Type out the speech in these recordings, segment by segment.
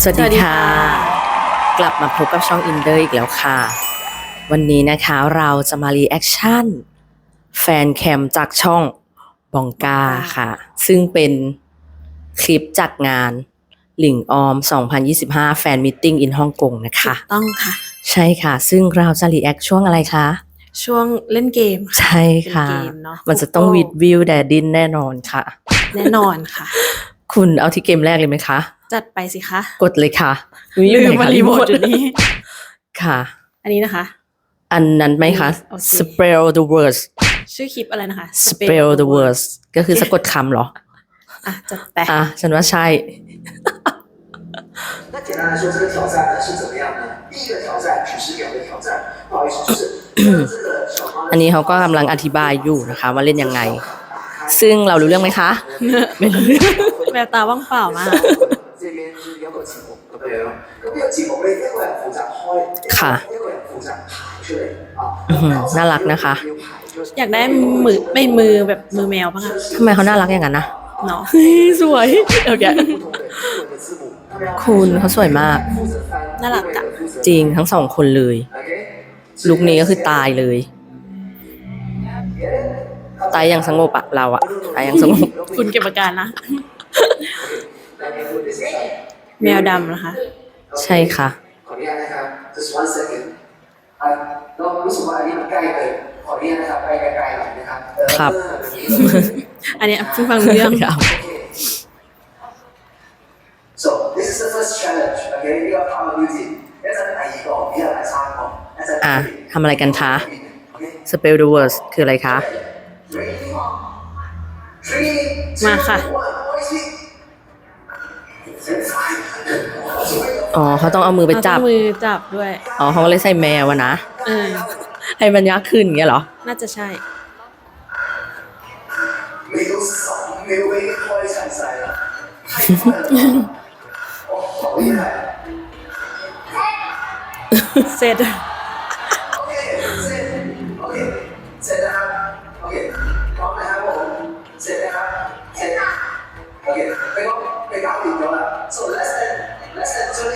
สวัสสวัสดีดีค่ะค่ะ กลับมาพบกับช่องอินเดอร์อีกแล้วค่ะ วันนี้นะคะเราจะมารีแอคชั่น แฟนแคมจากช่องบองกาค่ะ ซึ่งเป็นคลิปจากงานหลิงออม 2025 แฟนมิทติ้งอินฮ่องกงนะคะ ต้องค่ะ ใช่ค่ะ ซึ่งเราจะรีแอคช่วงอะไรคะ ช่วงเล่นเกมค่ะใช่ค่ะเป็นเกมเนอะมันจะต้อง Google วิดวิวแดดดินแน่นอนค่ะ แน่นอนค่ะ คุณเอาที่เกมแรกเลยไหมคะ จัดไปสิคะ กดเลยค่ะ ลืม ไหน มา คะ รีโมทอยู่นี่ ค่ะ อันนี้นะคะ อันนั้นไหมคะ โอเค spell the words ชื่อคลิปอะไรนะคะ spell the words ก็คือสะกดคำเหรอ อ่ะจัดไป อ่ะ ฉันว่าใช่ 那简单来说，这个挑战呢是怎么样呢？第一个挑战只是有个挑战，不好意思，就是这个小猫 อันนี้เขาก็กำลังอธิบายอยู่นะคะ ว่าเล่นยังไง ซึ่งเรารู้เรื่องไหมคะ ไม่รู้เรื่อง แววตาว่างเปล่ามาก 这边是有个节目咁样样，咁呢个节目咧一个人负责开，ค่ะ 一个人负责排出嚟啊。 อื้อหือน่ารักนะคะ อยากได้มือไม่มือแบบมือแมวบ้างอะ ทำไมเขาน่ารักอย่างนั้นนะ เนาะ สวยโอเค 不同的中文的字母，他们要 คุณเขาสวยมาก 负责翻， น่ารักอะ 负责 จริงทั้งสองคนเลย OK， ลุคนี้ก็คือตายเลย ตายอย่างสงบอะเราอะตายอย่างสงบ คุณเก็บอาการนะ แมวดำนะคะ ใช่ค่ะครับ อันนี้ซึ่งฟังเรื่อยครับฟังเรื่อง so this is the first challenge okay เรียกว่า power beauty อาจารย์ไอ้ก่อนที่อาจารย์ก่อนอะทำอะไรกันคะสเปลดูเวิร์สคืออะไรคะ มาค่ะ อ๋อเขาต้องเอามือไปจับมือจับด้วย อ๋อเขาเลยใส่แมวอะนะอให้มันยักขึ้นอย่างเงี้ยเหรอ น่าจะใช่เสร็จ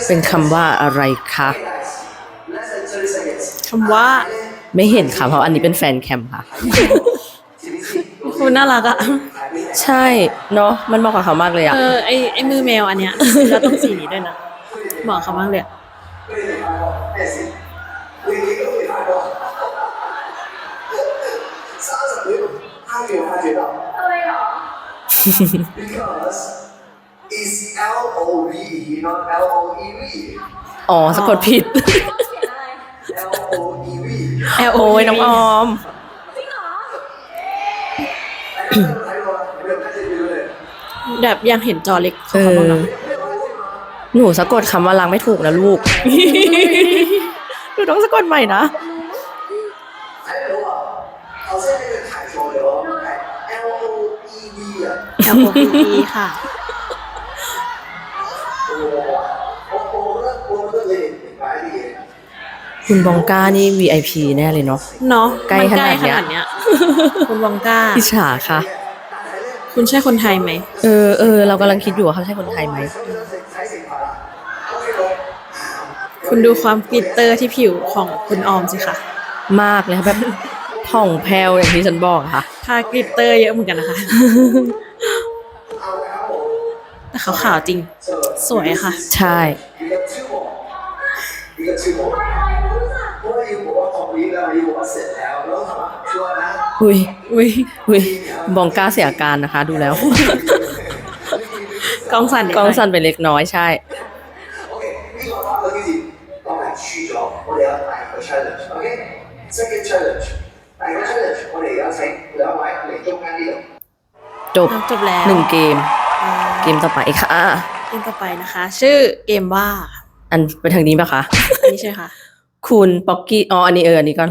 เป็นคำว่าอะไรคะ Okay, guys. Less than thirty seconds. คำว่า ไม่เห็นค่ะ เพราะอันนี้เป็นแฟนแคมค่ะ คุณน่ารักอะ ใช่เนาะมันเหมาะกับเขามากเลยอะ เออไอไอมือแมวอันเนี้ยแล้วต้องสีนี้ด้วยนะเหมาะเขามากเลยอะ 你未发觉咩事？你你 is L O V E not L O E V อ๋อสะกดผิด L O E V L O E โอยน้องออมแบบยังเห็นจอเล็กของเขาบ้างเอหนูสะกดคำว่ารังไม่ถูกนะลูก หนูต้องสะกดใหม่นะเอาเส้นไปเปถ่ายโชว์เลยวะไ L O E V อะ L O V ค่ะ คุณบองก้านี่ VIP แน่เลยเนาะ เนาะใกล้มัขนาดเนี้ยเนี้ยคุณวองก้า อิจฉาค่ะ คุณใช่คนไทยไหม เออเออเรากำลังคิดอยู่ว่าเขาใช่คนไทยไหม คุณดูความกลิตเตอร์ที่ผิวของคุณออมสิค่ะมากเลยค่ะแบบผ่องแผ้วอย่างที่ฉันบอกอะค่ะ ทากลิตเตอร์เยอะเหมือนกันนะคะ ขาวๆจริง สวยค่ะ ใช่ อุ้ยอุ้ยอุ้ยบองก้าเสียอาการนะคะ ดูแล้ว กล้องสั่นกล้องสั่นไปเล็กน้อยใช่จบจบแล้วหนึ่งเกม เกมต่อไปค่ะเกมต่อไปนะคะ ชื่อเกมว่า อันไปทางนี้ปะคะอันนี้ใช่ค่ะ คุณป๊อกกี้อ๋ออันนี้เอออันนี้ก่อน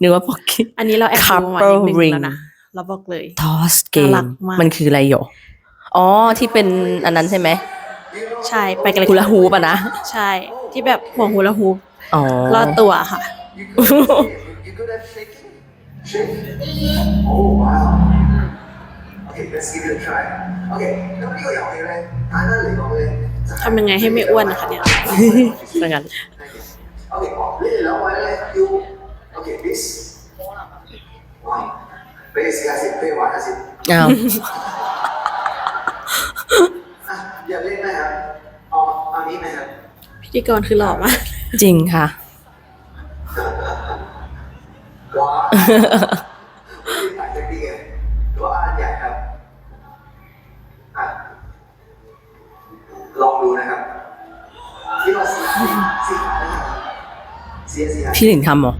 นึกว่าป๊อกกี้ อันนี้เราแอบดูมา Couple นิดนึง ring แล้วนะเราบอกเลยทอสเกน่ามรักมากมันคืออะไรหยออ๋อที่เป็นอันนั้นใช่ไหมใช่ไปกันเลยฮูลาฮูปอะนะใช่ ที่แบบห่วงฮูลาฮูปอ๋อรอดตัวค่ะ Okay, let's give it a try. Okay, น้ำพี่ก็อยากเลยเลยทานนั่นเลยบอกเลยทำยังไงให้ไม่อ้วนนะคะเนี่ยสังกัน Okay, ออกเลยแล้วไว้เลย you okay this one base ห้าสิบ base วานห้าสิบอ้าวอย่าเล่นนะครับเอาเอานี้ไหมครับพิธีกรคือหล่อมาก จริงค่ะ ว้า พี่หลินทำเหรอ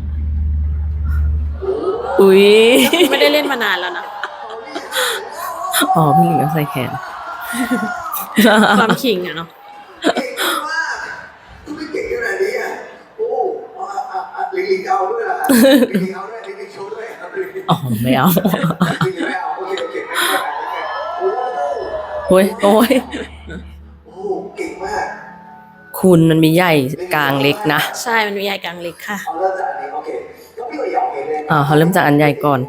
อุ๊ยไม่ได้เล่นมานานแล้วนะ อ๋อ พี่หลินก็ใส่แขน ความขิงอะเนาะเก่งมากคุณไม่เก่งขนาดนี้อะโอ้อะอะอะลิงลิงเอาด้วยล่ะลิงลิงเอาด้วยลิงลิงโชว์ด้วยครับลิงลิงอ๋อไม่เอาลิงลิงไม่เอาโอเคโอเคไม่เป็นไรไม่เป็นไรโอ้โอ้ยโอ้ยโอ้เก่งมาก คุณมันมีใหญ่กลางเล็กนะใช่มันมีใหญ่กลางเล็กค่ะอ่าเขาเริ่มจากอันใหญ่ก่อน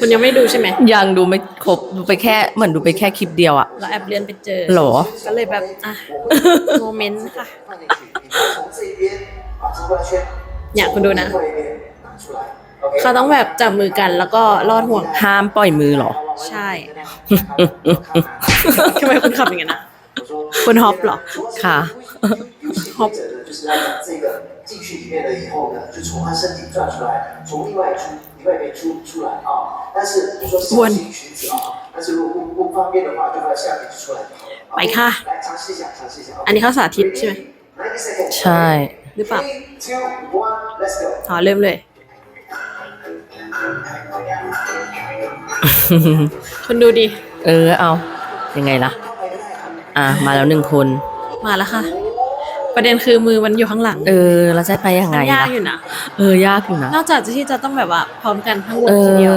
คุณยังไม่ดูใช่ไหมยังดูไม่ครบดูไปแค่เหมือนดูไปแค่คลิปเดียวอะเราแอบเรียนไปเจอหรอก็เลยแบบอะโมเมนต์ค่ะเนี่ยคุณดูนะเขาต้องแบบจับมือกันแล้วก็ลอดห่วงห้ามปล่อยมือหรอ ใช่ทำไมคุณขับอย่างนั้นนะ คุณฮอปเหรอ ค่ะ ฮอป就是来讲这个进去里面了以后呢，就从他身体转出来，从另外出另外一边出出来啊。但是就说小型裙子啊，但是如果不不方便的话，就在下面就出来就好了。ไปค่ะ 来尝试一下，尝试一下。 อันนี้เขาสาธิตใช่ไหม 90 seconds. ใช่ หรือเปล่า Three, two, one, let's go. อ๋อเริ่มเลย คุณดูดิ เออ เอา ยังไงล่ะ อะมาแล้วหนึ่งคน มาแล้วค่ะ ประเด็นคือมือมันอยู่ข้างหลังเออเราจะไปยังไงมันยากล่ะอยู่นะ เออยากอยู่นะ นอกจากที่จะต้องแบบว่าพร้อมกันทั้งวงเอทีอเดียว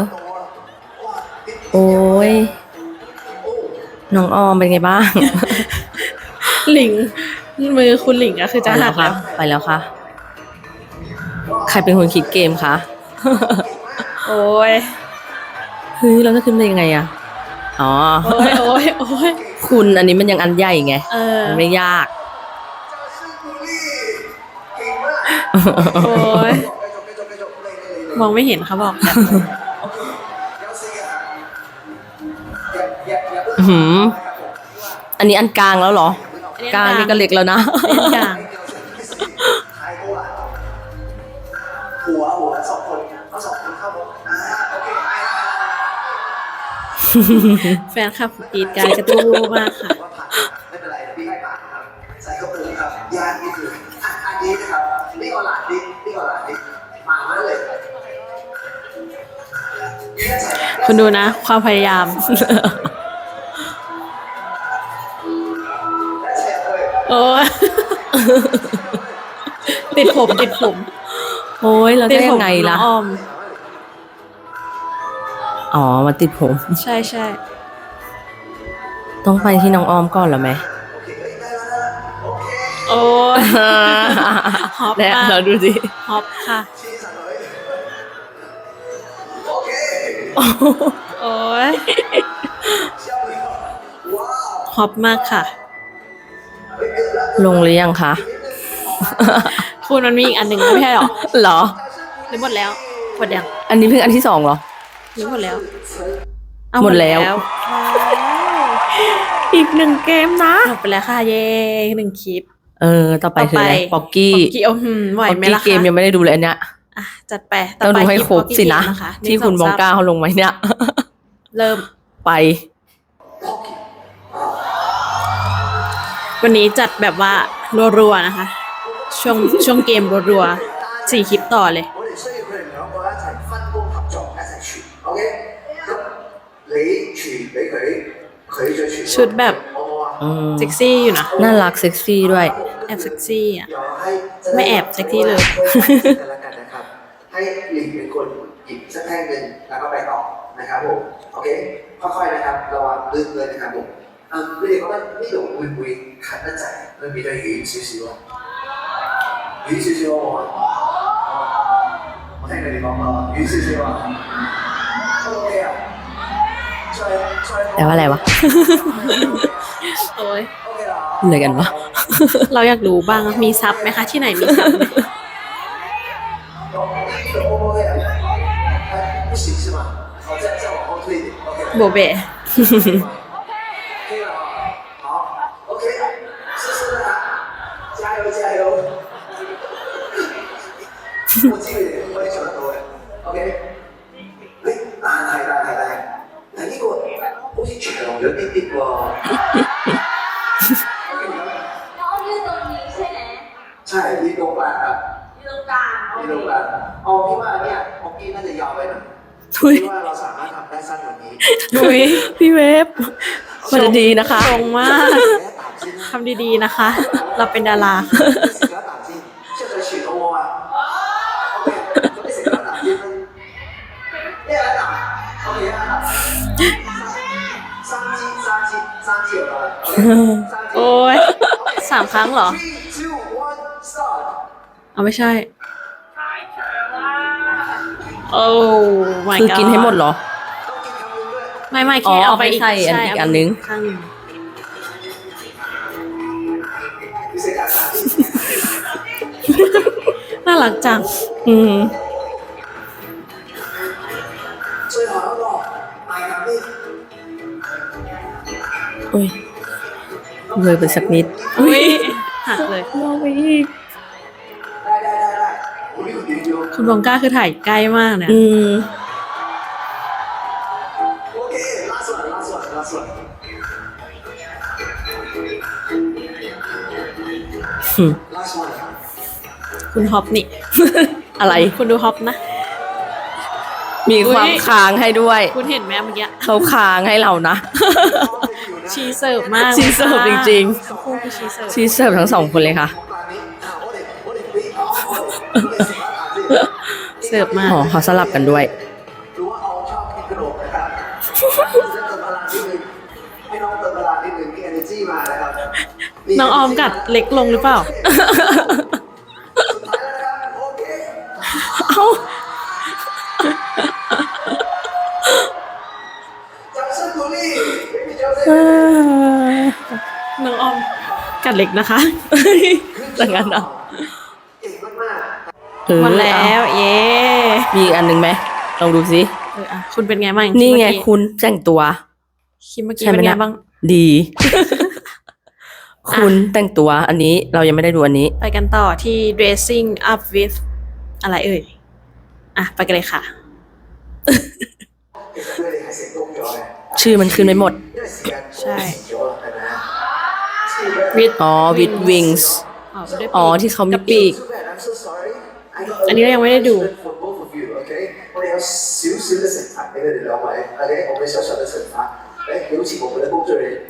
โอ้ยน้องออมเป็นไงบ้าง หลิง มือคุณหลิงอะคือจะไปหัแล้กวค่ะ แล้วไปแล้วค่ะ ใครเป็นคนคิดเกมคะ โอ้ยเฮ้ยเราจะขึ้นไปยังไงอะอ๋อ โอ้ยโอ้ยโอ้ย คุณอันนี้มันยังอันใหญ่ไงเออมันไม่ยาก โอ้ยมองไม่เห็นเขาบอกแต่อื้อหืออันนี้อันกลางแล้วเหรอ กลางนี่ก็เล็กแล้วนะ เล่นกลาง แฟนคลับกรีดกรารกระตู้มากค่ะว่าผ่านไม่เป็นไรพี่ให้ผ่านครับใส่เข้าไปเลยครับยากนี่คืออะอันนี้นะครับนี่ก็หลานนี่นี่ก็หลานนี่มามาเลยคุณดูนะ ความพยายาม และแชร์เลยโอ้ยติดผมติดผม โอ้ยเราติจะดผยัมงไงล่ะน้องออม อ๋อมาติดผม ใช่ใช่ต้องไปที่น้องออมก่อนเหรอไหมโอเคเอ้ยได้แล้วได้แล้วโอเคโอ้ยฮอปและมากเราดูสิฮอปค่ะชี้สั่งเลยโอเคโอ้ยเชี่ยวเลยว้าวฮอปมากค่ะเฮ้ยเกือบแล้วลงหรือยังคะคุณมันมีอีกอันหนึ่งไม่ใช่หรอเหรอหรือหมดแล้วหมดยังอันนี้เพิ่งอันที่สองเหรอ หรือหมดแล้วเอาหมดแล้ว อีกหนึ่งเกมนะหมดไปแล้วค่ะเย้หนึ่งคลิป เออ ต่อไปคืออะไรป๊อกกี้ป๊อกกี้โอ้โหไหวป๊อกไหมกี้ล่ะเกมยังคะไม่ได้ดูเลยอันเนี้ยอะจัดไปต้องดูให้ครบสินะป๊อกกี้เกมที่คุณบองก้าเขาลงไว้เนี่ย เริ่มไป วันนี้จัดแบบว่ารัวๆนะคะ ช่วงช่วงเกมรัวๆสี่คลิปต่อเลย ชุดแบบเซ็กซี่อยู่นะ น่ารักเซ็กซี่ด้วย แอบเซ็กซี่อะ ไม่แอบเซ็กซี่เลยให้หลิงเป็นคนหยิบสักแท่งหนึ่งแล้วก็ไปต่อนะครับผม โอเค ค่อยๆนะครับ ระวังลื่เลยนะครับผมอ่าเรียกว่าไม่หลงบุยบุยขันหน้าใจมันมีได้ยืนชิวๆอะยืนชิวๆอะไม่ให้ใครบอกเรายืนชิวๆอะ แต่ว่าอะไรวะ โอ้ยเหนื่อยกันวะ เราอยากรู้บ้างมีซับไหมคะ ที่ไหนมีซับโบเบ ทุยว่าเราสามารถทำได้สั้นกว่านี้ทุยพี่เวฟมันดีนะคะตรงมากทำดีๆนะคะ เราเป็นดาราโอ้ยสามครั้งเหรอ เอาไม่ใช่ โอ้ my คือกินให้หมดเหรอ ไม่ไม่แค่เอาไปอีกใส่อันอีกอันนึง ข้าหนึ่งารักจัง อืมยหวอร์ยเลยไปสักนิดอุ้ยหักเลย ลองไปอีก คุณบงก้าคือถ่ายใกล้มากเนี่ยอืมโอเค last one last one last one อืม last one คุณฮอปนี่ อะไร คุณดูฮอปนะ มีความอุ๊ยค้างให้ด้วย คุณเห็นไหมเมื่อกี้เขาค้างให้เรานะ ชีเสิร์ฟมาก ชีเสิร์ฟจริงๆทั้งคู่คือชีเสิร์ฟชีเสิร์ฟทั้งสองคนเลยค่ะ เสิร์ฟมาหอเขาสลับกันด้วยน้องออมกัดเล็กลงหรือเปล่าเอาน้องออมกัดเล็กนะคะ ดังนั้นเนาะ เออหมดแล้วเย้มีอันหนึ่งไหมลองดูสิคุณเป็นไงบ้างนี่ไงคุณแต่งตัวคิดเมื่อกี้เป็นไงบ้าง ดี คุณแต่งตัวอันนี้เรายังไม่ได้ดูอันนี้ ไปกันต่อที่ dressing up with อะไรเอ่ย อะ ไปกันเลยค่ะ ชื่อมันขึ้นไม่หมด ใช่อ๋อ with wings อ๋อที่เขามีปีก อันนี้เรายังไม่ได้ดู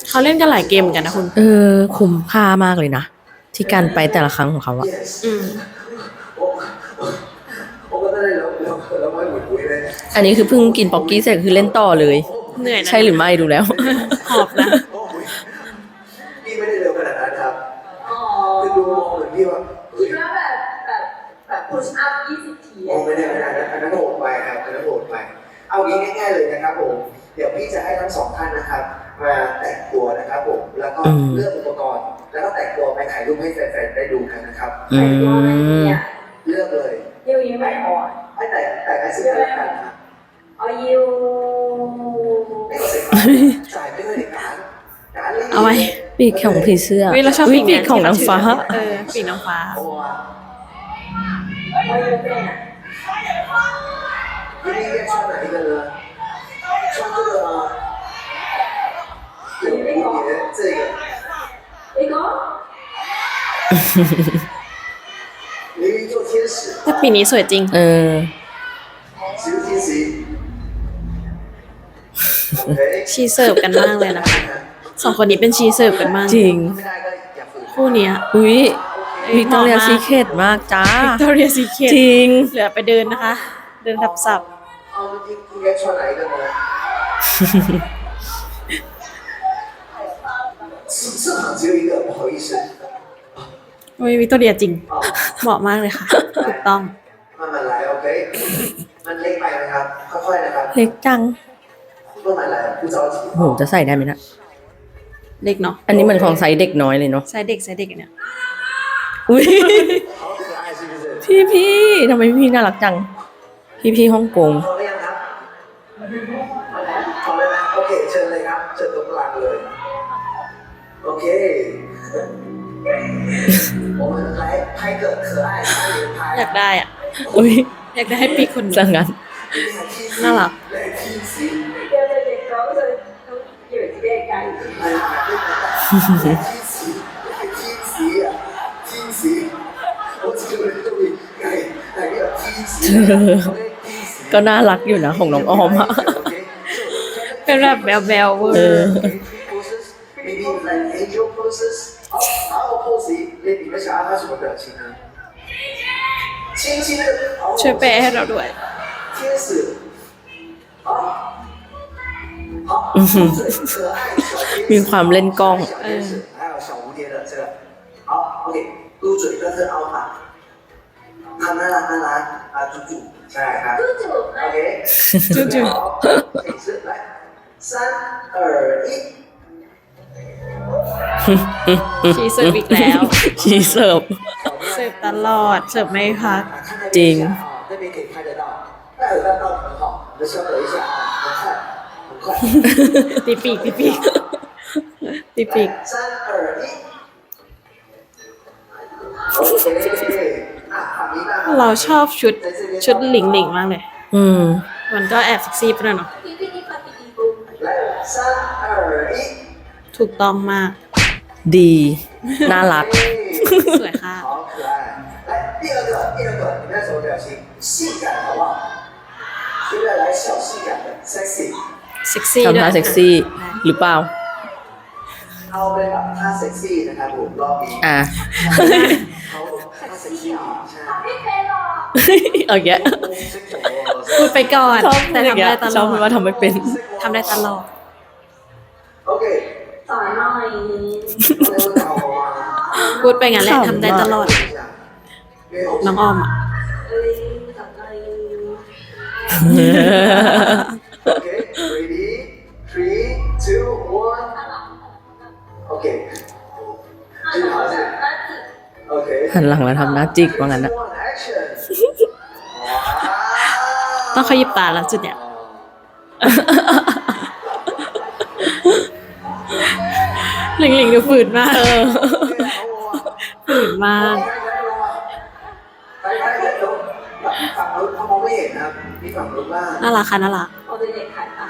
เขาเล่นกันหลายเกมกันนะคุณ เออ คุ้มค่ามากเลยนะ ที่การไปแต่ละครั้งของเขาอะอันนี้คือเพิ่งกินป๊อกกี้เสร็จคือเล่นต่อเลย เหนื่อยนะ ใช่หรือไม่ดูแล้ว หอบนะ วันนี้ง่ายๆเลยนะครับผม เดี๋ยวพี่จะให้ทั้งสองท่านนะครับ มาแต่งตัวนะครับผม แล้วก็เลือกอุปกรณ์ แล้วก็แต่งตัวไปถ่ายรูปให้แฟนๆได้ดูกันนะครับแต่งตัวอะไรเนี่ยเลือกเลยยิวยิวไหนอ่อนให้แต่แต่งให้สุดแล้วกันครับเอายิวจ่ายไปเลยการการล่นเอาไหม ปีกของผีเสื้อวิเราชอบอุ๊ยปีกของนางฟ้า เออปีกนางฟ้า อ่ะ 我要变啊！你应该穿哪一个呢？穿这个吗？有蝴蝶这个。你讲明明做天使， แต่ปีนี้สวยจริง เออ 是不是天使？OK， ชีเสิร์ฟกันมากเลยนะคะสองคนนี้เป็นชีเสิร์ฟกันมาก จริง ไม่ได้ก็อย่าฝืน คู่เนี้ย อุ้ย เอ้ย วิกตอเรีย เหมาะมาก ซีเคทมากจ้า วิกตอเรียซีเคท จริง เหลือไปเดินนะคะ เดินทับศัพท์ เอา应应该穿哪一个呢？正正好只有一个，不好意思。 โอ้ยวิกตอเรียจริง เหมาะมากเลยค่ะ ถูกต้อง 慢慢来，OK。มันเล็กไปนะครับ ค่อยๆนะครับ เล็กจัง 慢慢来，不着急。 โห จะใส่ได้ไหมนะ เด็กเนาะ อันนี้เหมือนของไซส์เด็กน้อยเลยเนาะ ใส่เด็กใส่เด็กอันเนี่ย อุ้ย 好可爱是不是？ พี่พี่ทำไมพี่น่ารักจัง พี่พี่ฮ่องกง พร้อ พอแล้วนะโอเคเชิญเลยครับ เชิญตรงกลางเลย โอเคผมเป็ใครใครเกิดเขื่อนใครอยากได้อะ อุ้ยอยากได้ให้ปีคนจังงั้น น่ารัก เธอ ก็น่ารักอยู่นะของน้องออมอะเป็นแบบแบวแบวเออช่วยแปลให้เราด้วยมีความเล่นกล้องคือาปากทนกน่อา ใช่ครับโอเคจุ๊จุ๊สามสองหนึ่งชีเสิร์ฟอีกแล้วชีเสิร์ฟเสิร์ฟตลอดเสิร์ฟไม่พักจริงตีปีกตีปีกตีปีกเราชอบชุด ชุดหลิงหลิงๆมากเลย อืม มันก็แอบเซ็กซี่ไปหน่อยเนาะ 哔哔哩吧哔哩咕。来三二一， ถูกต้องมาก ดี น่ารัก สวยค่ะ 好可爱。来第二个，第二个，你们要什么表情？性感，好不好？现在来小性感的，sexy。 เซ็กซี่ ทำ ด้วย ท่าเซ็กซี่ หรือเปล่า เอาไปแบบท่าเซ็กซี่นะครับผมรอบนี้ อ่ะ เขาท่าเซ็กซี่ใช่ ไม่เป็นหรอก เอาแยะพูดไปก่อนชอบแต่อย่างทำเงี้ยได้ตลชออบดพูดว่าทำไม่เป็นทำได้ตลอดโอเคสอนหน่อยพูดไปงั้นแหละทำได้ตลอด น้องออมอะเอ้ยสอนหน่อยโอเค หน่อยนะจิโอเคหันหลังแล้วทำหน้าจิกว่างั้นอะ One, action ต้องขยิบตาแล้วจุดเนี้ยหลิงหลิงดูฝืนมากฝืนมากไปไปไปลงฝั่งนู้นเขามองไม่เห็นนะครับมีฝั่งนู้นบ้างน่ารักค่ะน่ารักเอาเด็กๆถ่ายไป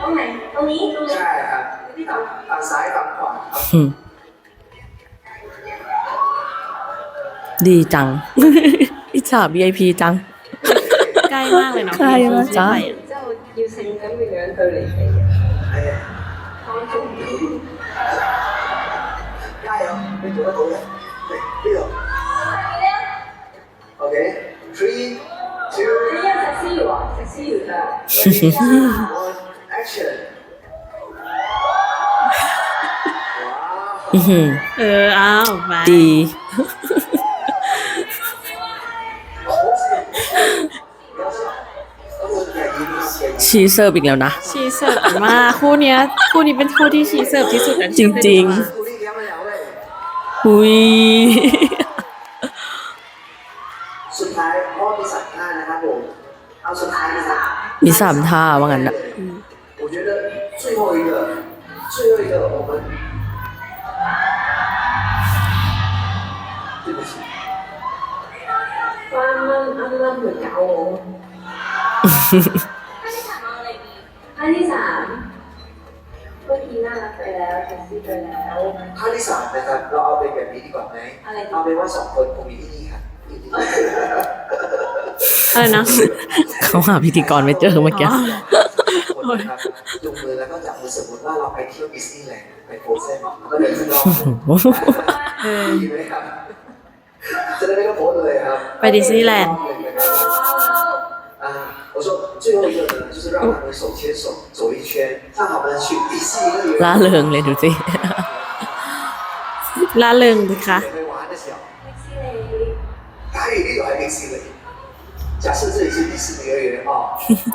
ตรงไหนตรงนี้ตรงนี้ใช่ครับที่สองฝั่งซ้ายฝั่งขวาครับอืม ดีจัง อิจฉา VIP จัง ใกล้มากเลยเนาะ ใกล้มากจ้ะ ไปอะ 之后要性感嘅样对你哋哎呀当中加油，你做得到嘅。嚟呢度。OK three 你 two 一食丝鱼啊，食丝鱼㗎。 one action เอออ้าวมา ดี ชีเสิร์ฟอีกแล้วนะ ชีเสิร์ฟมากคู่เนี้ย คู่นี้เป็นคู่ที่ชีเสิร์ฟที่สุดนะ จริง 鼓励他们两位。 หุย สุดท้ายเพราะมีสามท่านะครับผมเอาสุดท้ายนะครับ มีสามท่าว่างั้นอะ 我觉得最后一个，最后一个我们， หรือเกาท่านที่สามเมื่อกี้น่ารักไปแล้วแท็กซีไปแล้ว ภาคที่สามนะครับ เราเอาเป็นแบบนี้ดีกว่าไหมเอาเป็นว่าสองคนคงมีที่นี่ค่ะอะไรนะ เขาหาพิธีกรไม่เจอเมื่อกี้คจูงมือแล้วก็จับมือสมมติว่าเราไปเที่ยวดิสนีย์แลนด์ไปโพสเซนก็เดินรอบดีไหมครับ จะได้ไม่ต้องโพสเลยครับ ไปดิสนีย์แลนด์ 啊，我说最后一个呢，就是让他们手牵手走一圈，让他们去迪士尼乐园。 ล่าเริงเลยดูสิ ล่าเริงดิคะ 也会玩的小， แท็กซี่เลย 台语里有还迪士尼。假设这里是迪士尼乐园哦，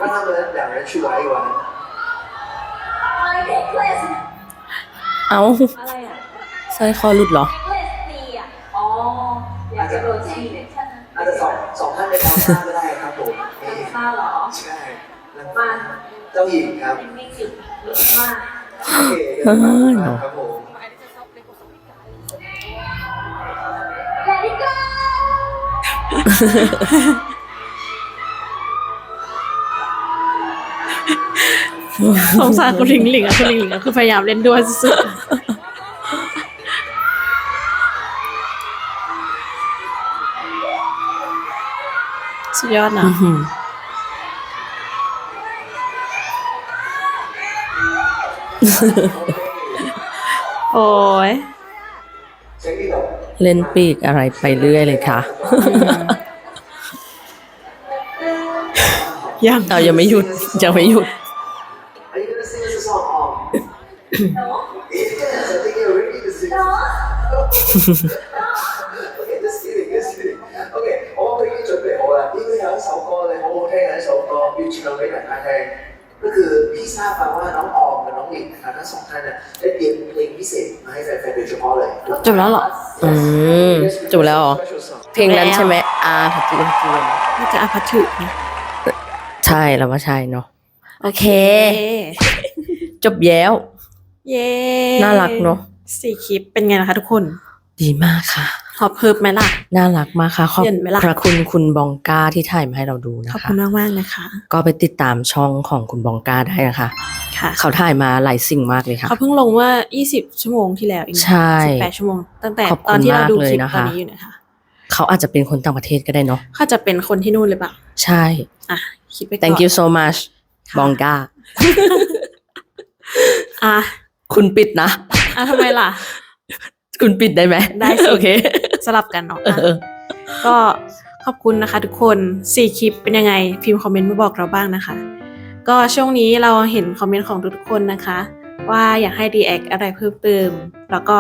让他们两人去玩一玩。 my necklace เอา อะไรอ่ะ สร้อยคอหลุดเหรอ necklace ตี อะอ๋ออยากจะโดนแช่งเนี่ยใช่ไหมอาจจะสองสองท่านเป็นน้องข้าก็ได้ครับผมนี่ข้าวเหรอ ใช่แล้วมาเจ้าหญิงครับเป็นมิสิมาโอเคเดี๋ยวมาครับผม Let it go สงสารคุณหลิงหลิงอะคุณหลิงหลิงอะคือพยายามเล่นด้วยสุด สุดยอดนะอื้อหือโอ้ยเช็คดีหน่อยเล่นปีกอะไรไปเรื่อยเลยค่ะ ยังเอายังไม่หยุดยังไม่หยุด Are ทั้งสองท่านเนี่ยได้เตรียมเพลงพิเศษมาให้แฟนๆโดยเฉพาะเลยจบแล้วเหรอ อืมจบแล้วเหรอ เพลงนั้นใช่ไหมอาผัดจีนจีนน่าจะอาพัถึนะใช่แล้วว่าใช่เนาะ โอเคเย้จบแล้ว เย้ น่ารักเนอะสี่คลิปเป็นไงนะคะทุกคน ดีมากค่ะ ฮอปเพิบไหมล่ะ น่ารักมากค่ะขอบเห็นไหมล่ะ พระคุณคุณบองก้าที่ถ่ายมาให้เราดูนะขอบคะ คุณมากมากๆนะคะ ก็ไปติดตามช่องของคุณบองก้าได้นะคะ ค่ะเขาถ่ายมาหลายสิ่งมากเลยค่ะ เขาเพิ่งลงว่า 20 ชั่วโมงที่แล้วเองนะใช่18ชั่วโมง ตั้งแต่ขอบคุณตอนที่เราดูมากเลยคลิปนะคะ ตอนนี้อยู่นะคะเขาอาจจะเป็นคนต่างประเทศก็ได้เนาะเขาจะเป็นคนที่นู่นหรือเปล่าใช่ อะ คิดไปก่อน thank you so much ค่ะ บองก้า อะ คุณปิดนะ อะทำไมล่ะ คุณปิดได้ไหมได้สิ โอเค สลับกันเนาะเออะอก็ขอบคุณนะคะทุกคนสี่คลิปเป็นยังไง พิมพ์คอมเมนต์มาบอกเราบ้างนะคะ ก็ช่วงนี้เราเห็นคอมเมนต์ของทุกๆคนนะคะ ว่าอยากให้ react อะไรเพิ่มเติม แล้วก็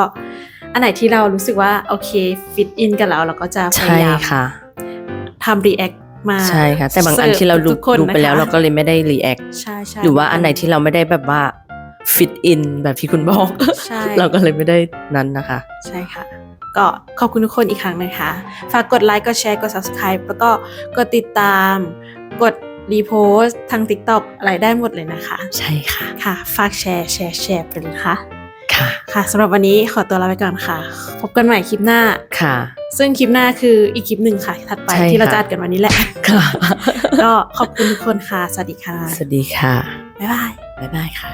อันไหนที่เรารู้สึกว่าโอเคฟิตอินกับเราเราก็จะพใช่ยายามค่ะทำ react มาใช่ค่ะ แต่บางอันที่เราดูสิฟทุกคนดูไปแล้วนะคะเราก็เลยไม่ได้ react ใช่ใช่หรือว่าอันไหนที่เราไม่ได้แบบว่า fit in แบบที่คุณบอกใช่เราก็เลยไม่ได้นั้นนะคะ ใช่ค่ะ ก็ขอบคุณทุกคนอีกครั้งนะคะ ฝากกดไลค์กดแชร์กด subscribe แล้วก็กดติดตาม กดรีโพสต์ทาง TikTok อะไรได้หมดเลยนะคะ ใช่ค่ะ ค่ะ ฝากแชร์แชร์แชร์ไปเลยนะคะค่ะ ค่ะสำหรับวันนี้ขอตัวลาไปก่อนค่ะ พบกันใหม่คลิปหน้า ค่ะ ซึ่งคลิปหน้าคืออีกคลิปหนึ่งค่ะ ถัดไปใช่ที่เราค่ะ จะอัดกันวันนี้แหละ ค่ะ ก็ขอบคุณทุกคนค่ะ สวัสดีค่ะ สวัสดีค่ะ บ๊ายบาย บ๊ายบายค่ะ